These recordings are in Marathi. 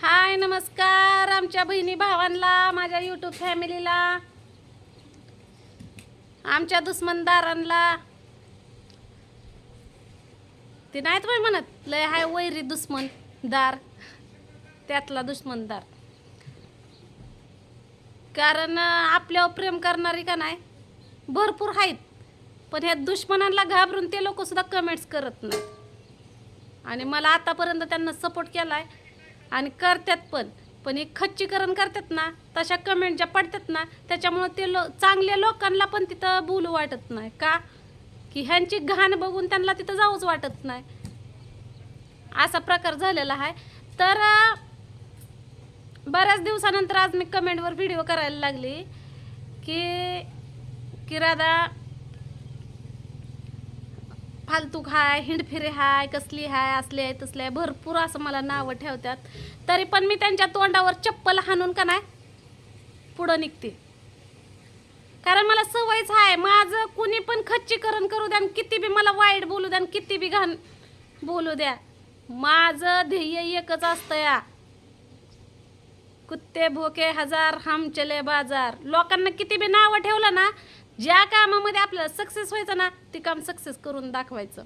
हाय नमस्कार आमच्या बहिणी भावांना माझ्या यूट्यूब फॅमिलीला आमच्या दुश्मनदारांना ते नाहीत बाई म्हणत लय हाय वैरी दुश्मनदार त्यातला दुश्मनदार कारण आपल्यावर प्रेम करणारी का नाही? भरपूर आहेत पण ह्या दुश्मनांना घाबरून ते लोकसुद्धा कमेंट्स करत नाहीत. आणि मला आतापर्यंत त्यांना सपोर्ट केला आहे आणि करतात पण. पण हे खच्चीकरण करतात ना तशा कमेंट ज्या पडतात ना त्याच्यामुळं ते लो चांगल्या लोकांना पण तिथं बोलू वाटत नाही. का? की ह्यांची घाण बघून त्यांना तिथं जाऊच वाटत नाही. असा प्रकार झालेला आहे. तर बऱ्याच दिवसानंतर आज मी कमेंटवर व्हिडिओ करायला लागली. की की राधा फालतू हाय हिंडफिरे हाय कसली हाय असली आहे तसली आहे भरपूर असं मला नावं ठेवतात. तरी पण मी त्यांच्या तोंडावर चप्पल हाणून का नाही पुढं निघते. कारण मला सवयच आहे माझं कुणी पण खच्चीकरण करू द्या आणि किती बी मला वाईट बोलू द्या किती बी घाण बोलू द्या. माझं ध्येय एकच असतं या. कुत्ते भोके हजार हम चले बाजार. लोकांना किती बी नावं ठेवलं ना ज्या कामामध्ये आपल्याला सक्सेस व्हायचं ना ते काम सक्सेस करून दाखवायचं.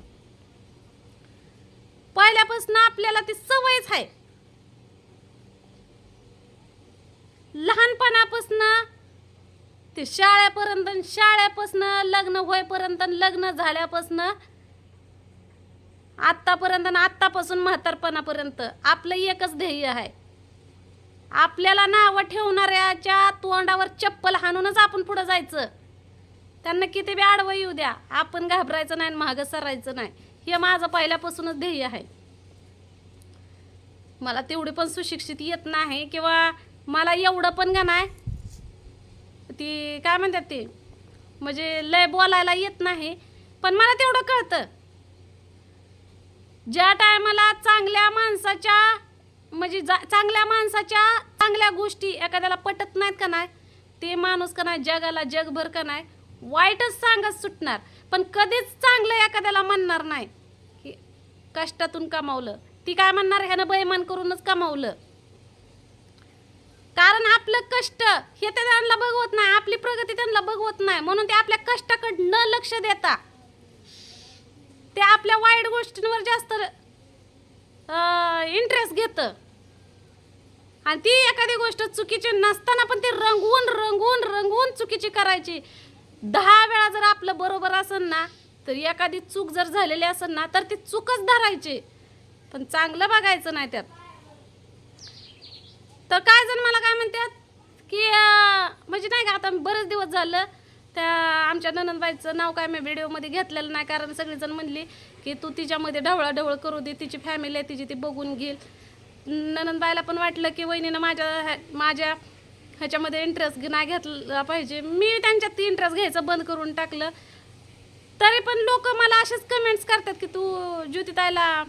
पहिल्यापासून आपल्याला ती सवयच आहे. लहानपणापासून ते शाळेपर्यंत शाळेपासून लग्न होईपर्यंत आणि लग्न झाल्यापासून आत्तापर्यंत आत्तापासून म्हातारपणापर्यंत आपलं एकच ध्येय आहे. आपल्याला नावं ठेवणाऱ्याच्या तोंडावर चप्पल हाणूनच आपण पुढं जायचं. त्यांना किती बी आडवं येऊ द्या. आपण घाबरायचं नाही आणि मागं सरायचं नाही. हे माझं पहिल्यापासूनच ध्येय आहे. मला तेवढी पण सुशिक्षित येत नाही किंवा मला एवढं पण का नाही? ती काय म्हणतात ते? म्हणजे लय बोलायला येत नाही पण मला तेवढं कळतं. ज्या टायमाला चांगल्या माणसाच्या म्हणजे जा चांगल्या माणसाच्या चांगल्या गोष्टी एखाद्याला पटत नाहीत का नाही? ते माणूस का नाही? जगाला जगभर का नाही? वाईटच सांगत सुटणार पण कधीच चांगलं एखाद्याला म्हणणार नाही. की कष्टातून कमावलं. ती काय म्हणणार? ह्यानं बैमान करूनच कमावलं. कारण आपलं कष्ट हे ते त्यांना बघवत नाही आपली प्रगती त्यांना बघवत नाही. म्हणून ते आपल्या कष्टाकडे न लक्ष देता. ते आपल्या वाईट गोष्टींवर जास्त इंटरेस्ट घेतं. आणि ती एखादी गोष्ट चुकीची नसताना पण ती रंगवून रंगवून रंगवून चुकीची करायची. दहा वेळा जर आपलं बरोबर असेल ना तर एखादी चूक जर झालेली असेल ना तर ती चूकच धरायची. पण चांगलं बघायचं नाही त्यात. तर काय जण मला काय म्हणतात की म्हणजे नाही का आता बरेच दिवस झालं त्या आमच्या ननंदबाईचं नाव काय मी व्हिडिओमध्ये घेतलेलं नाही कारण सगळीजण म्हणली की तू तिच्यामध्ये ढवळाढवळ करू दे तिची फॅमिली आहे तिची ती बघून घेईल. ननंदबाईला पण वाटलं की वहिनीनं माझ्या माझ्या ह्याच्यामध्ये इंटरेस्ट नाही घेतला पाहिजे. मी त्यांच्यात इंटरेस्ट घ्यायचं बंद करून टाकलं. तरी पण लोक मला असेच कमेंट्स करतात की तू ज्योतिताईला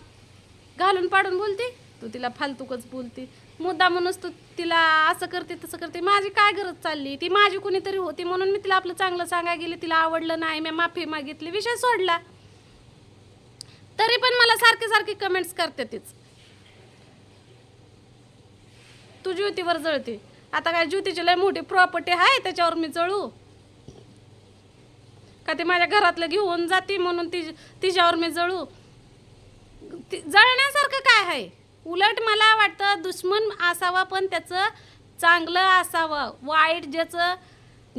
घालून पाडून बोलती? तू तिला फालतूकच बोलती. मुद्दा म्हणूनच तू तिला असं करते तसं करते. माझी काय गरज चालली? ती माझी कुणीतरी होती म्हणून मी तिला आपलं चांगलं सांगायला गेली. तिला आवडलं नाही. मी माफी मागितली. विषय सोडला. तरी पण मला सारखे सारखे कमेंट्स करते तीच. तू ज्योतीवर जळते. आता काय ज्योतीची लय मोठी प्रॉपर्टी आहे त्याच्यावर मी जळू? का ते माझ्या घरातलं घेऊन जाते म्हणून ती तिच्यावर मी जळू? ती- जळण्यासारखं काय आहे? उलट मला वाटतं दुश्मन असावा पण त्याचं चांगलं असावं. वाईट ज्याचं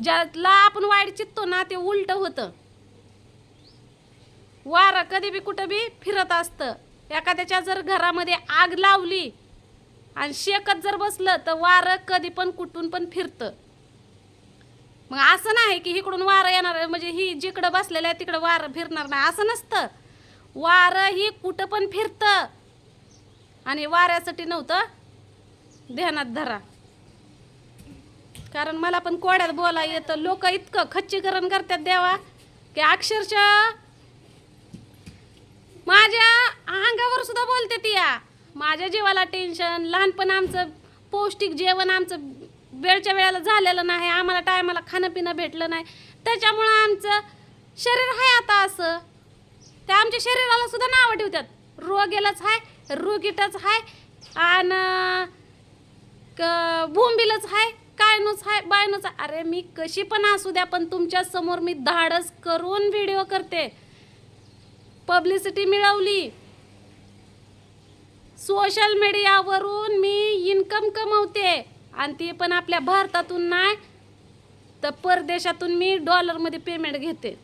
ज्याला आपण वाईट चित्तो ना ते उलट होतं. वारं कधी बी कुठं बी फिरत असतं. एखाद्याच्या जर घरामध्ये आग लावली आणि शेकत जर बसलं तर वारं कधी पण कुठून पण फिरतं. मग असं नाही की इकडून वारं येणार आहे, म्हणजे ही जिकडं बसलेलं आहे तिकडं वारं फिरणार नाही. असं नसतं. वारं ही कुठं पण फिरतं. आणि वाऱ्यासाठी नव्हतं. ध्यानात धरा. कारण मला पण कोड्यात बोला येतं. लोक इतकं खच्चीकरण करतात देवा की अक्षरशः माझ्या अंगावर सुद्धा बोलते ती या. माझ्या जीवाला टेन्शन लहानपण आमचं पौष्टिक जेवण आमचं वेळच्या वेळेला झालेलं नाही. आम्हाला टायमाला खाणं पिणं भेटलं नाही. त्याच्यामुळं आमचं शरीर आहे आता असं. ते आमच्या शरीराला सुद्धा नावं ठेवतात. रोगेलाच आहे रोगीटच आहे आणि क भोंबिलच आहे कायनूच आहे बायनूच आहे अरे मी कशी पण असू द्या पण तुमच्यासमोर मी धाडस करून व्हिडिओ करते. पब्लिसिटी मिळवली. सोशल मीडियावरून मी इन्कम कमवते. आणि ते पण आपल्या भारतातून नाही तर परदेशातून मी डॉलरमध्ये पेमेंट घेते.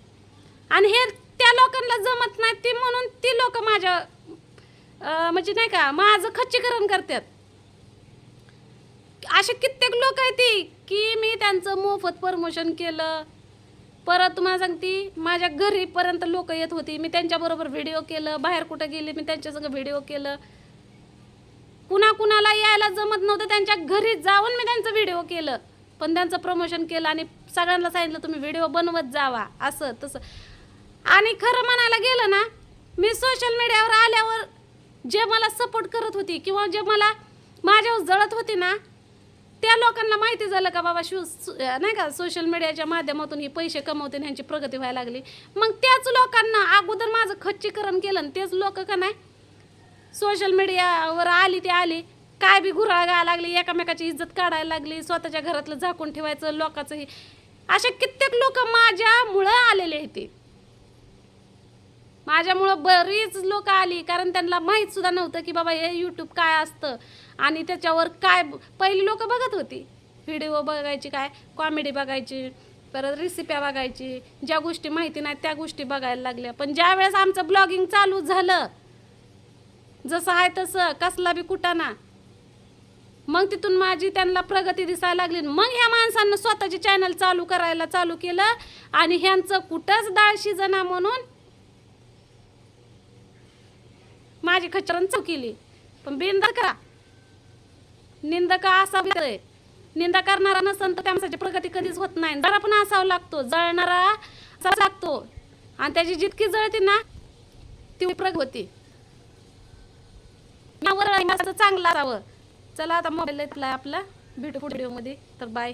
आणि हे त्या लोकांना जमत नाही ते म्हणून ती लोक माझ्या म्हणजे नाही का माझं खच्चीकरण करतात. असे कित्येक लोक आहेत ती की मी त्यांचं मोफत प्रमोशन केलं. परत तुम्हाला सांगते माझ्या घरीपर्यंत लोक येत होती. मी त्यांच्याबरोबर व्हिडिओ केलं बाहेर कुठं गेले मी त्यांच्यासंग व्हिडिओ केलं. कुणा कुणाला यायला जमत नव्हतं त्यांच्या घरी जाऊन मी त्यांचं व्हिडिओ केलं. पण त्यांचं प्रमोशन केलं आणि सगळ्यांना सांगितलं तुम्ही व्हिडिओ बनवत जावा. असं तसं. आणि खरं म्हणायला गेलं ना मी सोशल मीडियावर आल्यावर जे मला सपोर्ट करत होती किंवा जे मला माझ्यावर जळत होती ना त्या लोकांना माहिती झालं का बाबा शिव नाही का सोशल मीडियाच्या माध्यमातून ही पैसे कमवते ह्यांची प्रगती व्हायला लागली. मग त्याच लोकांना अगोदर माझं खच्चीकरण केलं आणि तेच लोक का नाही सोशल मीडियावर आली ती आली. काय बी घुराळ गायला लागली एकामेकाची इज्जत काढायला लागली स्वतःच्या घरातलं झाकून ठेवायचं लोकांचं हे असे कित्येक लोक माझ्यामुळं आलेले आहेत माझ्यामुळं बरीच लोक आली कारण त्यांना माहीत सुद्धा नव्हतं की बाबा हे यूट्यूब काय असतं आणि त्याच्यावर काय पहिली लोक बघत होती. व्हिडिओ बघायची काय कॉमेडी बघायची परत रेसिप्या बघायची ज्या गोष्टी माहिती नाहीत त्या गोष्टी बघायला लागल्या. पण ज्या वेळेस आमचं ब्लॉगिंग चालू झालं जसं आहे तसं कसला बी कुटाणा. मग तिथून माझी त्यांना प्रगती दिसायला लागली. मग ह्या माणसांना स्वतःचे चॅनल चालू करायला चालू केलं आणि ह्यांचं कुठंच डाळ शिजना म्हणून माझी खचरण चौकीली. पण बिंदा करा. निंदक असा निंदा करणारा नसन तर त्या माणसाची प्रगती कधीच होत नाही. जरा पण असावं लागतो. जळणारा लागतो. आणि त्याची जितकी जळते ना ती प्रग होती. यावर चांगलं असावं. चला आता मोबाईल आपला. भेटू पुढे व्हिडिओमध्ये तर बाय